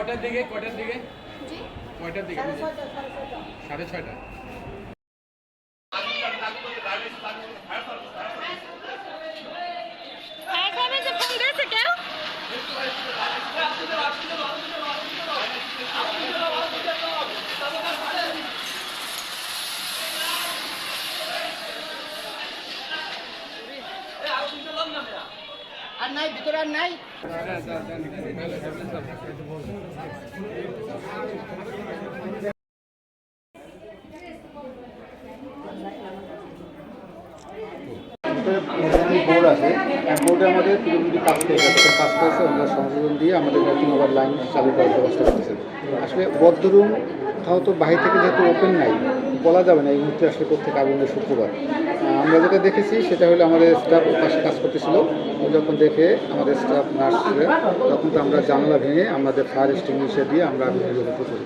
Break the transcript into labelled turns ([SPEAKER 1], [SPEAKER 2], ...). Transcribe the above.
[SPEAKER 1] কটার দিকে কটার দিকে
[SPEAKER 2] জি
[SPEAKER 1] কয়টার দিকে সাড়ে ছয়টা
[SPEAKER 2] ফায়ার
[SPEAKER 3] আর নাই, ভিতরে আর নাই।
[SPEAKER 4] বোর্ড আছে। বোর্ডে আমাদের পিডব্লিউডি কাজ একটা কাজ আমরা সংযোজন দিয়ে আমাদের নতুন আবার লাইন চালু করার ব্যবস্থা করতেছে আসলে বদ্ধরুম কোথাও তো বাহির থেকে যেহেতু ওপেন নাই, বলা যাবে না এই মুহূর্তে আসলে কোথেকে আগুনের শুক্রবার। আমরা যেটা দেখেছি সেটা হলো আমাদের স্টাফ পাশে কাজ করতেছিল যখন দেখে আমাদের স্টাফ নার্সরা তখন তো আমরা জানলা ভেঙে আমাদের ফায়ার এক্সটিংগুইশার দিয়ে আমরা আগুন করি